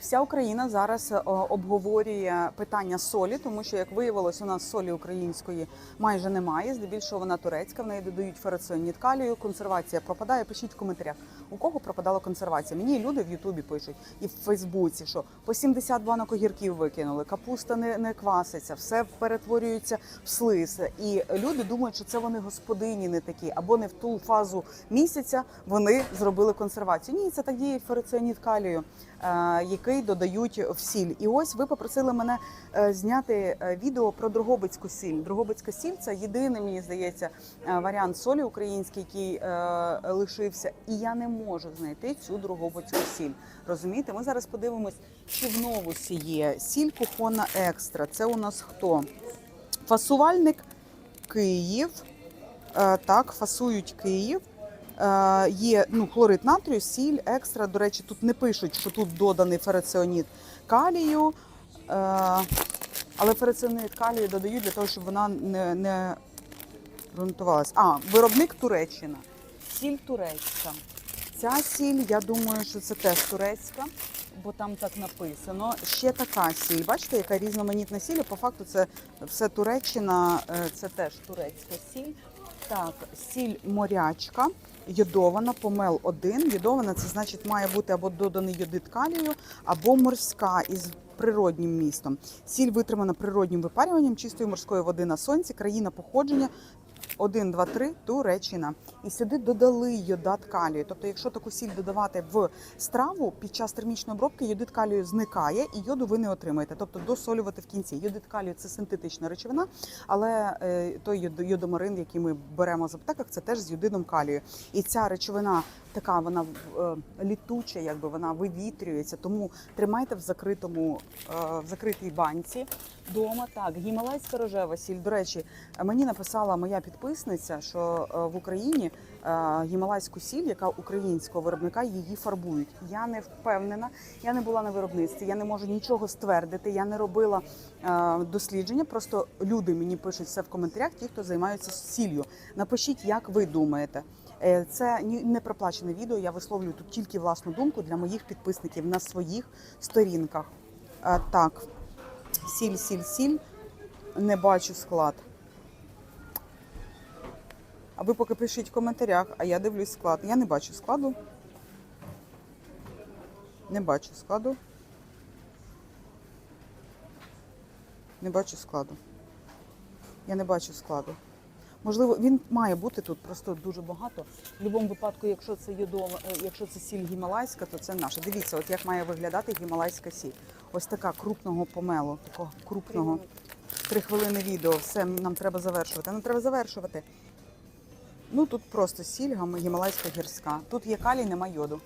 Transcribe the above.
Вся Україна зараз е, обговорює питання солі, тому що, як виявилось, у нас солі української майже немає. Здебільшого вона турецька. В неї додають ферацеоніт калію. Консервація пропадає. Пишіть в коментарях, у кого пропадала консервація. Мені люди в Ютубі пишуть і в Фейсбуці, що по 70 банок огірків викинули, капуста не, не кваситься, все перетворюється в слиз. І люди думають, що це вони господині не такі, або не в ту фазу місяця вони зробили консервацію. Ні, це так діє ферацеоніт калію, е, який додають в сіль. І ось ви попросили мене е, зняти е, відео про Дрогобицьку сіль. Дрогобицька сіль це єдиний, мені здається, е, варіант солі український, який лишився. І я не можу знайти цю Дрогобицьку сіль. Розумієте? Ми зараз подивимось, чи в новусі є сіль кухонна екстра. Це у нас хто? Фасувальник Київ. Так, фасують Київ. Е, Є ну, хлорид натрію, сіль, екстра. До речі, тут не пишуть, що тут доданий ферацеоніт калію. Е, Але ферацеоніт калію додають для того, щоб вона не, не ґрунтувалась. А, виробник Туреччина. Сіль турецька. Ця сіль, я думаю, що це теж турецька, бо там так написано. Ще така сіль. Бачите, яка різноманітна сіль. По факту це все Туреччина, е, це теж турецька сіль. Так, сіль морячка, йодована, помел 1. Йодована це значить має бути або доданий йодит калію, або морська із природнім містом. Сіль витримана природнім випарюванням чистої морської води на сонці, країна походження 1, 2, 3 Туреччина. І сюди додали йодат калію. Тобто, якщо таку сіль додавати в страву під час термічної обробки, йодит калію зникає і йоду ви не отримаєте. Тобто досолювати в кінці. Йодит калію це синтетична речовина, але е, той йодомарин, який ми беремо з аптеках, це теж з йодидом калію. І ця речовина така, вона е, літуча, якби вона вивітрюється. Тому тримайте в закритому, е, в закритій банці. Дома так, гімалайська рожева сіль. До речі, мені написала моя підписниця, що е, в Україні е, гімалайську сіль, яка українського виробника, її фарбують. Я не впевнена, я не була на виробництві, я не можу нічого ствердити. Я не робила е, дослідження. Просто люди мені пишуть все в коментарях, ті, хто займаються сіллю. Напишіть, як ви думаєте. Це не проплачене відео. Я висловлюю тут тільки власну думку для моїх підписників на своїх сторінках. Так, сіль, сіль, сіль. Не бачу склад. А ви поки пишіть в коментарях, а я дивлюсь склад. Я не бачу складу. Не бачу складу. Не бачу складу. Я не бачу складу. Можливо, він має бути тут просто дуже багато. В будь-якому випадку, якщо це йодова, е, якщо це сіль гімалайська, то це наша. Дивіться, от як має виглядати гімалайська сіль. Ось така крупного помелу, такого крупного. Три хвилини відео. Все, нам треба завершувати. Нам треба завершувати. Ну тут просто сільга гімалайська гірська. Тут є калій, нема йоду.